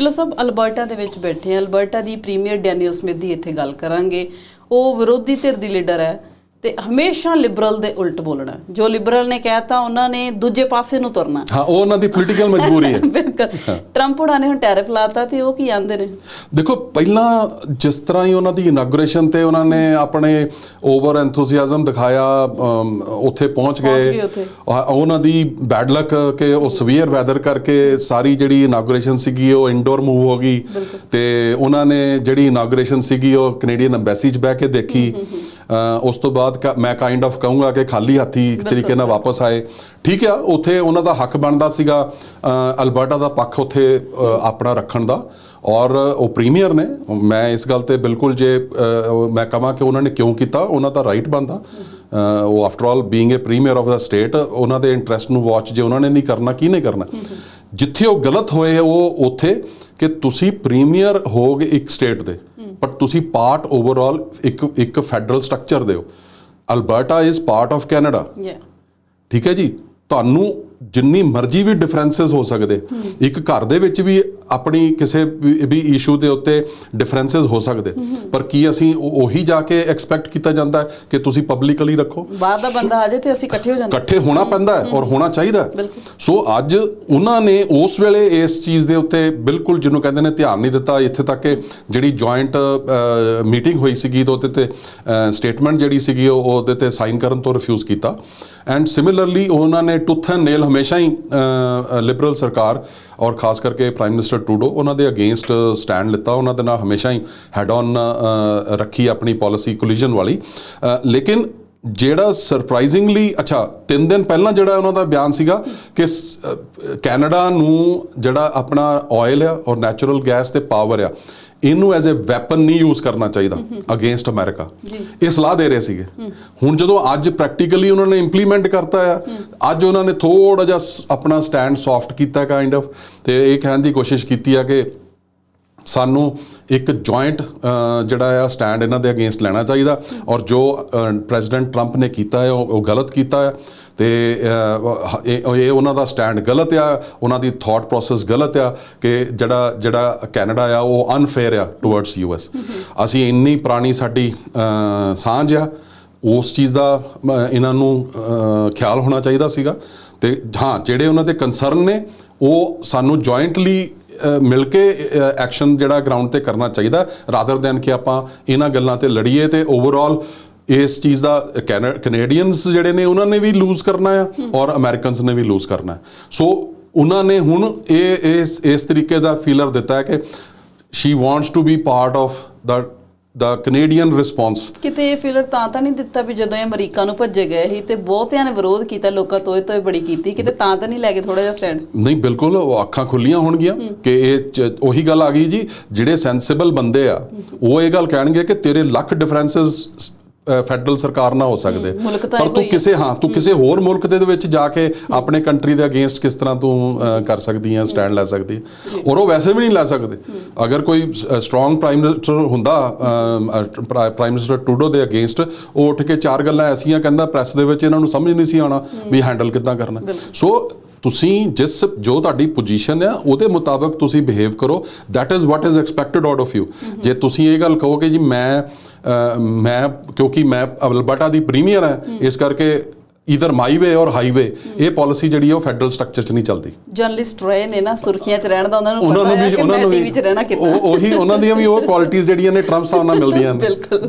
ਢਿੱਲੋਂ ਸਾਹਿਬ, Alberta ਦੇ ਵਿੱਚ ਬੈਠੇ ਆ ਅਲਬਰਟਾ ਦੀ ਪ੍ਰੀਮੀਅਰ ਡੈਨੀਅਲ ਸਮਿਥ ਦੀ ਇੱਥੇ ਗੱਲ ਕਰਾਂਗੇ। ਉਹ ਵਿਰੋਧੀ ਧਿਰ ਦੀ ਲੀਡਰ ਹੈ। ਤੇ ਹਮੇਸ਼ਾ ਲਿਬਰਲ ਦੇ ਉਲਟ ਬੋਲਣਾ ਜੋ ਲਿਬਰਲ ਨੇ ਕਹਿਤਾ ਉਹਨਾਂ ਨੇ ਦੂਜੇ ਪਾਸੇ ਨੂੰ ਤੁਰਨਾ ਹਾਂ। ਉਹ ਉਹਨਾਂ ਦੀ ਪੋਲੀਟੀਕਲ ਮਜਬੂਰੀ ਹੈ। ਬਿਲਕੁਲ। ਟਰੰਪ ਹੁਣਾਂ ਨੇ ਹੁਣ ਟੈਰਿਫ ਲਾਤਾ ਤੇ ਉਹ ਕੀ ਆਂਦੇ ਨੇ? ਦੇਖੋ ਪਹਿਲਾਂ ਜਿਸ ਤਰ੍ਹਾਂ ਹੀ ਉਹਨਾਂ ਦੀ ਇਨਾਗੂਰੇਸ਼ਨ ਤੇ ਉਹਨਾਂ ਨੇ ਆਪਣੇ ਓਵਰ ਐਂਥੂਸੀਆਜ਼ਮ ਦਿਖਾਇਆ ਉੱਥੇ ਪਹੁੰਚ ਗਏ। ਉਹਨਾਂ ਦੀ ਬੈਡ ਲੱਕ ਕਿ ਉਹ ਸਵੀਅਰ ਵੈਦਰ ਕਰਕੇ ਸਾਰੀ ਜਿਹੜੀ ਇਨਾਗੂਰੇਸ਼ਨ ਸੀਗੀ ਉਹ ਇਨਡੋਰ ਮੂਵ ਹੋ ਗਈ। ਤੇ ਉਹਨਾਂ ਨੇ ਜਿਹੜੀ ਇਨਾਗੂਰੇਸ਼ਨ ਸੀਗੀ ਉਹ ਕੈਨੇਡੀਅਨ ਐਮਬੈਸੀ 'ਚ ਬਹਿ ਕੇ ਦੇਖੀ। ਉਸ ਤੋਂ ਬਾਅਦ ਮੈਂ ਕਾਈਂਡ ਆਫ ਕਹੂੰਗਾ ਕਿ ਖਾਲੀ ਹੱਥੀ ਇੱਕ ਤਰੀਕੇ ਨਾਲ ਵਾਪਸ ਆਏ। ਠੀਕ ਆ ਉੱਥੇ ਉਹਨਾਂ ਦਾ ਹੱਕ ਬਣਦਾ ਸੀਗਾ ਅਲਬਰਟਾ ਦਾ ਪੱਖ ਉੱਥੇ ਆਪਣਾ ਰੱਖਣ ਦਾ। ਔਰ ਉਹ ਪ੍ਰੀਮੀਅਰ ਨੇ। ਮੈਂ ਇਸ ਗੱਲ ਤੇ ਬਿਲਕੁਲ ਜੇ ਮੈਂ ਕਹਾਂ ਕਿ ਉਹਨਾਂ ਨੇ ਕਿਉਂ ਕੀਤਾ ਉਹਨਾਂ ਦਾ ਰਾਈਟ ਬਣਦਾ। ਉਹ after all being a premier of the state ਉਹਨਾਂ ਦੇ ਇੰਟਰਸਟ ਨੂੰ ਵਾਚ ਜੇ ਉਹਨਾਂ ਨੇ ਨਹੀਂ ਕਰਨਾ ਕੀ ਨਹੀਂ ਕਰਨਾ? ਜਿੱਥੇ ਉਹ ਗਲਤ ਹੋਏ ਉਹ ਉੱਥੇ ਕਿ ਤੁਸੀਂ ਪ੍ਰੀਮੀਅਰ ਹੋਗੇ ਇੱਕ ਸਟੇਟ ਦੇ। ਬਟ ਤੁਸੀਂ ਪਾਰਟ ਓਵਰਆਲ ਇੱਕ ਇੱਕ ਫੈਡਰਲ ਸਟਰਕਚਰ ਦੇ ਹੋ Alberta is part of Canada ਠੀਕ ਹੈ ਜੀ ਤੁਹਾਨੂੰ ਜਿੰਨੀ ਮਰਜ਼ੀ ਵੀ ਡਿਫਰੈਂਸਸ ਹੋ ਸਕਦੇ ਇੱਕ ਘਰ ਦੇ ਵਿੱਚ ਵੀ ਆਪਣੀ ਕਿਸੇ ਵੀ ਇਸ਼ੂ ਦੇ ਉੱਤੇ ਡਿਫਰੈਂਸਸ ਹੋ ਸਕਦੇ ਪਰ ਕੀ ਅਸੀਂ ਉਹ- ਜਾ ਕੇ ਐਕਸਪੈਕਟ ਕੀਤਾ ਜਾਂਦਾ ਹੈ ਕਿ ਤੁਸੀਂ ਪਬਲਿਕਲੀ ਰੱਖੋ? ਬਾਹਰ ਦਾ ਬੰਦਾ ਆ ਜਾਏ ਤੇ ਅਸੀਂ ਇਕੱਠੇ ਹੋ ਜਾਂਦੇ। ਇਕੱਠੇ ਹੋਣਾ ਪੈਂਦਾ ਹੈ ਔਰ ਹੋਣਾ ਚਾਹੀਦਾ। ਸੋ ਅੱਜ ਉਹਨਾਂ ਨੇ ਉਸ ਵੇਲੇ ਇਸ ਚੀਜ਼ ਦੇ ਉੱਤੇ ਬਿਲਕੁਲ ਜਿਹਨੂੰ ਕਹਿੰਦੇ ਨੇ ਧਿਆਨ ਨਹੀਂ ਦਿੱਤਾ ਇੱਥੇ ਤੱਕ ਕਿ ਜਿਹੜੀ ਜੁਆਇੰਟ ਮੀਟਿੰਗ ਹੋਈ ਸੀਗੀ ਤੇ ਉਹਦੇ ਤੇ ਸਟੇਟਮੈਂਟ ਜਿਹੜੀ ਸੀਗੀ ਉਹ ਉਹਦੇ ਤੇ ਸਾਈਨ ਕਰਨ ਤੋਂ ਰਿਫਿਊਜ਼ ਕੀਤਾ। ਐਂਡ ਸਿਮਿਲਰਲੀ ਉਹਨਾਂ ਨੇ ਟੁੱਥ ਐਂਡ ਨੇਲ ਹਮੇਸ਼ਾ ਹੀ ਲਿਬਰਲ ਸਰਕਾਰ ਔਰ ਖਾਸ ਕਰਕੇ ਪ੍ਰਾਈਮ ਮਿਨਿਸਟਰ ਟਰੂਡੋ ਉਹਨਾਂ ਦੇ ਅਗੇਂਸਟ ਸਟੈਂਡ ਲਿੱਤਾ, ਉਹਨਾਂ ਦੇ ਨਾਲ ਹਮੇਸ਼ਾ ਹੀ ਹੈਡ ਔਨ ਰੱਖੀ ਆਪਣੀ ਪਾਲਿਸੀ ਕੋਲੀਜਨ ਵਾਲੀ। ਲੇਕਿਨ ਜਿਹੜਾ ਸਰਪ੍ਰਾਈਜ਼ਿੰਗਲੀ ਅੱਛਾ 3 ਦਿਨ ਪਹਿਲਾਂ ਜਿਹੜਾ ਉਹਨਾਂ ਦਾ ਬਿਆਨ ਸੀਗਾ ਕਿ ਕੈਨੇਡਾ ਨੂੰ ਜਿਹੜਾ ਆਪਣਾ ਆਇਲ ਆ ਔਰ ਨੈਚੁਰਲ ਗੈਸ ਤੇ ਪਾਵਰ ਆ ਇਹਨੂੰ ਐਜ਼ ਅ ਵੈਪਨ ਨਹੀਂ ਯੂਜ਼ ਕਰਨਾ ਚਾਹੀਦਾ ਅਗੇਂਸਟ ਅਮਰੀਕਾ ਇਹ ਸਲਾਹ ਦੇ ਰਹੇ ਸੀਗੇ। ਹੁਣ ਜਦੋਂ ਅੱਜ ਪ੍ਰੈਕਟੀਕਲੀ ਉਹਨਾਂ ਨੇ ਇੰਪਲੀਮੈਂਟ ਕਰਤਾ ਆ ਅੱਜ ਉਹਨਾਂ ਨੇ ਥੋੜਾ ਜਿਹਾ ਆਪਣਾ ਸਟੈਂਡ ਸੌਫਟ ਕੀਤਾ ਕਾਈਂਡ ਆਫ ਤੇ ਇਹ ਕਹਿਣ ਦੀ ਕੋਸ਼ਿਸ਼ ਕੀਤੀ ਆ ਕਿ ਸਾਨੂੰ ਇੱਕ ਜੁਆਇੰਟ ਜਿਹੜਾ ਆ ਸਟੈਂਡ ਇਹਨਾਂ ਦੇ ਅਗੇਂਸਟ ਲੈਣਾ ਚਾਹੀਦਾ। ਔਰ ਜੋ ਪ੍ਰੈਜ਼ੀਡੈਂਟ ਟਰੰਪ ਨੇ ਕੀਤਾ ਹੈ ਉਹ ਗਲਤ ਕੀਤਾ ਹੈ ਤੇ ਇਹ ਉਹਨਾਂ ਦਾ ਸਟੈਂਡ ਗਲਤ ਆ ਉਹਨਾਂ ਦੀ ਥਾਟ ਪ੍ਰੋਸੈਸ ਗਲਤ ਆ ਕਿ ਜਿਹੜਾ ਜਿਹੜਾ ਕੈਨੇਡਾ ਆ ਉਹ ਅਨਫੇਅਰ ਆ ਟੁਵਰਡਸ ਯੂਐਸ ਅਸੀਂ ਇੰਨੀ ਪੁਰਾਣੀ ਸਾਡੀ ਸਾਂਝ ਆ ਉਸ ਚੀਜ਼ ਦਾ ਇਹਨਾਂ ਨੂੰ ਖਿਆਲ ਹੋਣਾ ਚਾਹੀਦਾ ਸੀਗਾ। ਤੇ ਹਾਂ ਜਿਹੜੇ ਉਹਨਾਂ ਦੇ ਕੰਸਰਨ ਨੇ ਉਹ ਸਾਨੂੰ ਜੁਆਇੰਟਲੀ ਮਿਲ ਕੇ ਐਕਸ਼ਨ ਜਿਹੜਾ ਗਰਾਊਂਡ ਤੇ ਕਰਨਾ ਚਾਹੀਦਾ ਰਾਦਰ ਦੈਨ ਕਿ ਆਪਾਂ ਇਹਨਾਂ ਗੱਲਾਂ ਤੇ ਲੜੀਏ ਤੇ ਓਵਰਆਲ ਇਸ ਚੀਜ਼ ਦਾ ਕੈਨੇਡੀਅਨਸ ਜਿਹੜੇ ਨੇ ਉਹਨਾਂ ਨੇ ਵੀ ਲੂਜ਼ ਕਰਨਾ ਆ ਔਰ ਅਮਰੀਕਨਸ ਨੇ ਵੀ ਲੂਜ਼ ਕਰਨਾ ਸੋ ਉਹਨਾਂ ਨੇ ਹੁਣ ਇਹ ਇਸ ਇਸ ਤਰੀਕੇ ਦਾ ਫੀਲਰ ਦਿੱਤਾ ਹੈ ਕਿ she wants to be part of the the Canadian response ਕਿਤੇ ਇਹ ਫੀਲਰ ਤਾਂ ਤਾਂ ਨਹੀਂ ਦਿੱਤਾ ਵੀ ਜਦੋਂ ਇਹ ਅਮਰੀਕਾ ਨੂੰ ਭੱਜੇ ਗਏ ਸੀ ਤੇ ਬਹੁਤਿਆਂ ਨੇ ਵਿਰੋਧ ਕੀਤਾ ਲੋਕਾਂ ਤੋਏ ਤੋਏ ਬੜੀ ਕੀਤੀ ਕਿਤੇ ਤਾਂ ਤਾਂ ਨਹੀਂ ਲੈ ਕੇ ਥੋੜਾ ਜਿਹਾ ਸਟੈਂਡ ਨਹੀਂ ਬਿਲਕੁਲ ਉਹ ਅੱਖਾਂ ਖੁੱਲੀਆਂ ਹੋਣਗੀਆਂ ਕਿ ਇਹ ਉਹੀ ਗੱਲ ਆ ਗਈ ਜੀ ਜਿਹੜੇ ਸੈਂਸਿਬਲ ਬੰਦੇ ਆ ਉਹ ਇਹ ਗੱਲ ਕਹਿਣਗੇ ਕਿ ਤੇਰੇ ਲੱਖ ਡਿਫਰੈਂਸਸ ਫੈਡਰਲ ਸਰਕਾਰ ਨਾਲ ਹੋ ਸਕਦੇ। ਪਰ ਤੂੰ ਹੀ। ਕਿਸੇ ਹਾਂ ਤੂੰ ਕਿਸੇ ਹੋਰ ਮੁਲਕ ਦੇ ਵਿੱਚ ਜਾ ਕੇ ਆਪਣੇ ਕੰਟਰੀ ਦੇ ਅਗੇਂਸਟ ਕਿਸ ਤਰ੍ਹਾਂ ਤੂੰ ਕਰ ਸਕਦੀ ਹੈ ਸਟੈਂਡ ਲੈ ਸਕਦੀ ਹੈ ਔਰ ਉਹ ਵੈਸੇ ਵੀ ਨਹੀਂ ਲੈ ਸਕਦੇ। ਅਗਰ ਕੋਈ ਸਟਰੋਂਗ ਪ੍ਰਾਈਮ ਮਿਨਿਸਟਰ ਹੁੰਦਾ ਪ੍ਰਾਈਮ ਮਿਨਿਸਟਰ ਟਰੂਡੋ ਦੇ ਅਗੇਂਸਟ ਉਹ ਉੱਠ ਕੇ ਚਾਰ ਗੱਲਾਂ ਐਸੀਆਂ ਕਹਿੰਦਾ ਪ੍ਰੈਸ ਦੇ ਵਿੱਚ ਇਹਨਾਂ ਨੂੰ ਸਮਝ ਨਹੀਂ ਸੀ ਆਣਾ ਵੀ ਹੈਂਡਲ ਕਿੱਦਾਂ ਕਰਨਾ। ਸੋ ਤੁਸੀਂ ਜਿਸ ਜੋ ਤੁਹਾਡੀ ਪੋਜੀਸ਼ਨ ਆ ਉਹਦੇ ਮੁਤਾਬਕ ਤੁਸੀਂ ਬਿਹੇਵ ਕਰੋ। That is what is expected out of you ਜੇ ਤੁਸੀਂ ਇਹ ਗੱਲ ਕਹੋ ਕਿ ਜੀ ਮੈਂ ਮੈਂ ਕਿਉਂਕਿ ਮੈਂ ਅਲਬਰਟਾ ਦੀ ਪ੍ਰੀਮੀਅਰ ਹੈ ਇਸ ਕਰਕੇ ਇਧਰ ਮਾਈ ਵੇ ਔਰ ਹਾਈਵੇ ਇਹ ਪਾਲਿਸੀ ਜਿਹੜੀ ਉਹ ਫੈਡਰਲ ਸਟਰਕਚਰ 'ਚ ਨਹੀਂ ਚੱਲਦੀ। ਜਰਨਲਿਸਟ ਰਹੇ ਨੇ ਨਾ ਸੁਰਖੀਆਂ 'ਚ ਰਹਿਣ ਦਾ ਉਹਨਾਂ ਨੂੰ ਪਤਾ ਹੈ ਕਿ ਮੈਂ ਟੀਵੀ 'ਚ ਰਹਿਣਾ ਵੀ ਕਿੱਦਾਂ। ਉਹ- ਉਹੀ ਉਹਨਾਂ ਦੀਆਂ ਵੀ ਉਹ ਕੁਆਲਿਟੀਆਂ ਜਿਹੜੀਆਂ ਨੇ ਟਰੰਪ ਸਾਹਿਬ ਨਾਲ ਮਿਲਦੀਆਂ ਨੇ। ਬਿਲਕੁਲ।